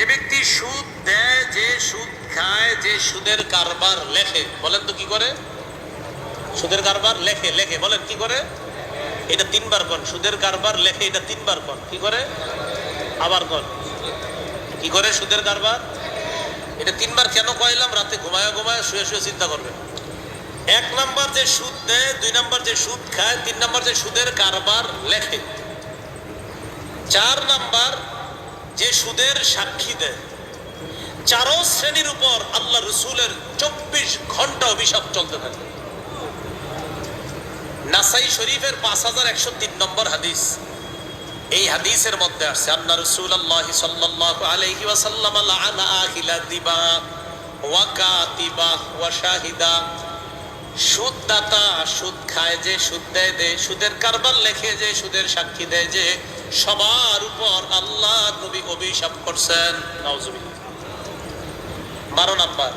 যে ব্যক্তি সুদ দেয়, যে সুদ খায়, যে সুদের কারবার লেখে, বলেন তো কি করে? সুদের কারবার লেখে লেখে, বলেন কি করে? এটা তিনবার কন, সুদের কারবার লেখে, এটা তিনবার কন, কি করে? আবার কন। কি করে সুদের কারবার? এটা তিনবার কেন কইলাম? রাতে ঘুমায় ঘুমায় শুয়ে শুয়ে চিন্তা করবেন। এক নাম্বার যে সুদ দেয়, দুই নাম্বার যে সুদ খায়, তিন নাম্বার যে সুদের কারবার লেখে। চার নাম্বার যে সুদের সাক্ষী দেয় চারো শ্রেণির উপর আল্লাহ রসুলের চব্বিশ ঘণ্টা অভিশাপ চলতে থাকে। নাসাই শরীফের পাঁচ হাজার একশো তিন নম্বর হাদিস। এই হাদিসের মধ্যে আছে আন্না রসুল আল্লাহ আলাইহি ওয়াসাল্লাম লাআনা আখিলা দিবা ওয়া কাতিবা ওয়া শাহিদা। সুদ খায় যে, সুদ দেয় দে সুদের কারবার লেখে যে, সুদের সাক্ষী দেয় যে, সবার উপর আল্লাহ নবী অভিশাপ করছেন। বারো নাম্বার,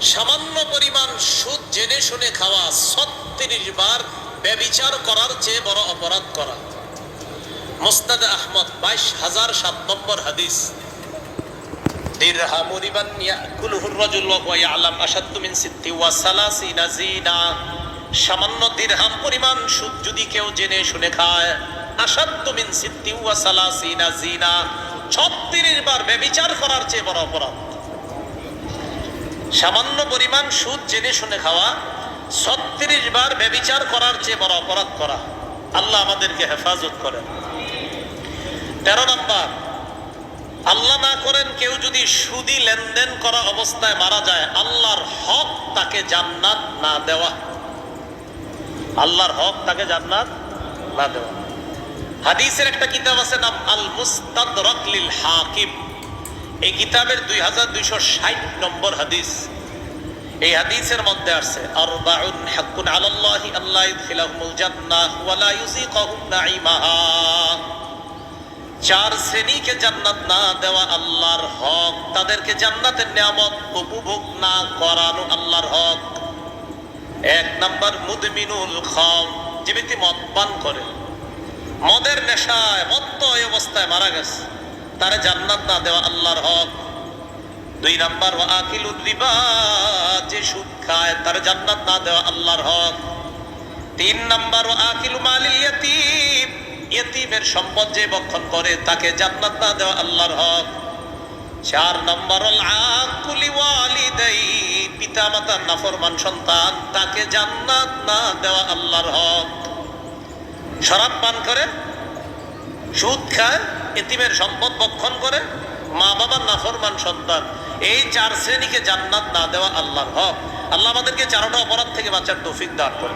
সামান্য পরিমাণ সুদ জেনে শুনে খাওয়া ছত্রিশ বার ব্যবিচার করার চেয়ে বড় অপরাধ করা। মোস্তাদ আহমদ, বাইশ হাজার সাত নম্বর হাদিস। মিন সামান্য দিরহাম পরিমাণ সুদ যদি কেউ জেনে শুনে খায় মিন ওয়া সালাসিনা জিনা 36 বার ব্যভিচার করার চেয়ে বড় অপরাধ। সামান্য পরিমাণ সুদ জেনে শুনে খাওয়া, ছত্রিশ বার ব্যবিচার করার চেয়ে বড় অপরাধ করা। আল্লাহ আমাদেরকে হেফাজত করেন। তেরো নম্বর আল্লাহ না করেন কেউ যদি সুদি লেনদেন করা অবস্থায় মারা যায়, আল্লাহর হক তাকে জান্নাত না দেওয়া। আল্লাহর হক তাকে জান্নাত না দেওয়া। হাদিসের একটা কিতাব আছে নাম আল মুস্তাদরাক লিল হাকিম এই কিতাবের দুই হাজার দুইশো ষাট নম্বর হাদিস। এই হাদিসের মধ্যে আছে আরবাউন হাক্কুন আলাল্লাহি আল্লাহ ইদখিলাহুমুল জান্নাহ ওয়া লা ইউযিকাহুম নাঈমাহা। চার শ্রেণীকে জান্নাত না দেওয়া আল্লাহর হক, তাদেরকে জান্নাতের নিয়ামত উপভোগ না করানো আল্লাহর হক। এক নাম্বার, মুদমিনুল খাম যে ব্যক্তি মদ পান করে, মদের নেশায়, মত্ত অবস্থায় মারা গেছে, তারে জান্নাত না দেওয়া আল্লাহর হক। দুই নাম্বার আকিলুর রিবা, যে সুদ খায়, তার জান্নাত না দেওয়া আল্লাহর হক। তিন নাম্বার আকিলু মালিল ইয়তিমের সম্পদ যে বক্ষণ করে, তাকে জান্নাত না দেওয়া আল্লাহর হক। চার নম্বর পিতা মাতার নাফরমান সন্তান, তাকে জান্নাত না দেওয়া আল্লাহর হক। শরাব পান করে, সুদ খায় এতিমের সম্পদ বক্ষণ করে মা বাবার নাফরমান সন্তান, এই চার শ্রেণীকে জান্নাত না দেওয়া আল্লাহর হক। আল্লাহ আমাদেরকে চারোটা অপরাধ থেকে বাঁচার তৌফিক দান করে